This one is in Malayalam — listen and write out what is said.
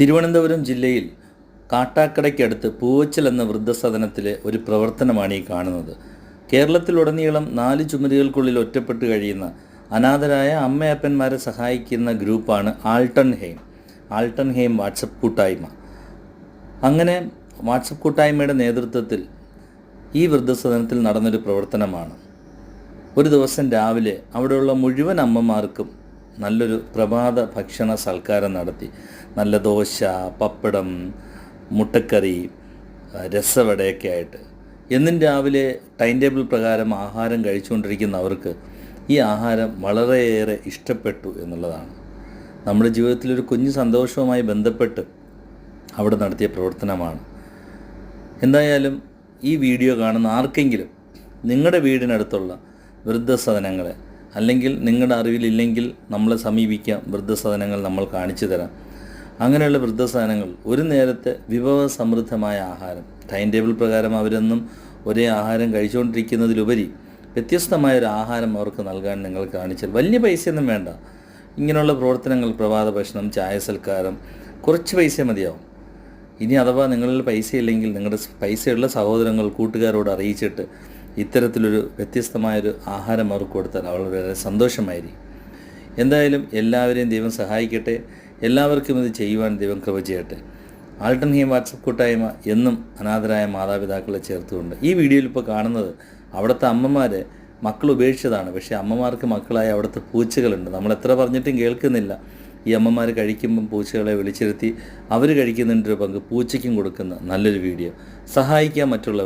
തിരുവനന്തപുരം ജില്ലയിൽ കാട്ടാക്കടയ്ക്കടുത്ത് പൂവച്ചൽ എന്ന വൃദ്ധസദനത്തിലെ ഒരു പ്രവർത്തനമാണ് ഈ കാണുന്നത്. കേരളത്തിലുടനീളം നാല് ചുമരുകൾക്കുള്ളിൽ ഒറ്റപ്പെട്ട് കഴിയുന്ന അനാഥരായ അമ്മയപ്പന്മാരെ സഹായിക്കുന്ന ഗ്രൂപ്പാണ് Alton him. Alton him WhatsApp കൂട്ടായ്മ. അങ്ങനെ വാട്സപ്പ് കൂട്ടായ്മയുടെ നേതൃത്വത്തിൽ ഈ വൃദ്ധസദനത്തിൽ നടന്നൊരു പ്രവർത്തനമാണ്. ഒരു ദിവസം രാവിലെ അവിടെയുള്ള മുഴുവൻ അമ്മമാർക്കും നല്ലൊരു പ്രഭാത ഭക്ഷണ സൽക്കാരം നടത്തി. നല്ല ദോശ പപ്പടം മുട്ടക്കറി രസവടയൊക്കെ ആയിട്ട്. എന്നും രാവിലെ ടൈം ടേബിൾ പ്രകാരം ആഹാരം കഴിച്ചുകൊണ്ടിരിക്കുന്നവർക്ക് ഈ ആഹാരം വളരെയേറെ ഇഷ്ടപ്പെട്ടു എന്നുള്ളതാണ്. നമ്മുടെ ജീവിതത്തിലൊരു കുഞ്ഞു സന്തോഷവുമായി ബന്ധപ്പെട്ട് അവിടെ നടത്തിയ പ്രവർത്തനമാണ്. എന്തായാലും ഈ വീഡിയോ കാണുന്ന ആർക്കെങ്കിലും നിങ്ങളുടെ വീടിനടുത്തുള്ള വൃദ്ധസദനങ്ങളെ അല്ലെങ്കിൽ നിങ്ങളുടെ അറിവിലില്ലെങ്കിൽ നമ്മളെ സമീപിക്കാം. വൃദ്ധസദനങ്ങൾ നമ്മൾ കാണിച്ചു തരാം. അങ്ങനെയുള്ള വൃദ്ധസദനങ്ങൾ ഒരു നേരത്തെ വിഭവസമൃദ്ധമായ ആഹാരം. ടൈം ടേബിൾ പ്രകാരം അവരെന്നും ഒരേ ആഹാരം കഴിച്ചുകൊണ്ടിരിക്കുന്നതിലുപരി വ്യത്യസ്തമായ ഒരു ആഹാരം അവർക്ക് നൽകാൻ നിങ്ങൾ കാണിച്ചാൽ വലിയ പൈസയൊന്നും വേണ്ട. ഇങ്ങനെയുള്ള പ്രവർത്തനങ്ങൾ പ്രഭാത ഭക്ഷണം ചായ സൽക്കാരം കുറച്ച് പൈസ മതിയാവും. ഇനി അഥവാ നിങ്ങളിൽ പൈസ ഇല്ലെങ്കിൽ നിങ്ങളുടെ പൈസയുള്ള സഹോദരങ്ങൾ കൂട്ടുകാരോട് അറിയിച്ചിട്ട് ഇത്തരത്തിലൊരു വ്യത്യസ്തമായൊരു ആഹാരം അവർക്ക് കൊടുത്താൽ അവൾ വളരെ സന്തോഷമായിരിക്കും. എന്തായാലും എല്ലാവരെയും ദൈവം സഹായിക്കട്ടെ. എല്ലാവർക്കും ഇത് ചെയ്യുവാൻ ദൈവം കൃപ ചെയ്യട്ടെ. ആൾട്ടൺ ഹീം വാട്സപ്പ് കൂട്ടായ്മ എന്നും അനാഥരായ മാതാപിതാക്കളെ ചേർത്തുകൊണ്ട് ഈ വീഡിയോയിൽ ഇപ്പോൾ കാണുന്നത് അവിടുത്തെ അമ്മമാരെ മക്കൾ ഉപേക്ഷിച്ചതാണ്. പക്ഷേ അമ്മമാർക്ക് മക്കളായ അവിടുത്തെ പൂച്ചകളുണ്ട്. നമ്മൾ എത്ര പറഞ്ഞിട്ടും കേൾക്കുന്നില്ല. ഈ അമ്മമാർ കഴിക്കുമ്പം പൂച്ചകളെ വിളിച്ചിരുത്തി അവർ കഴിക്കുന്നതിന്റെ ഒരു പങ്ക് പൂച്ചയ്ക്കും കൊടുക്കുന്ന നല്ലൊരു വീഡിയോ. സഹായിക്കാൻ മറ്റുള്ളവരെ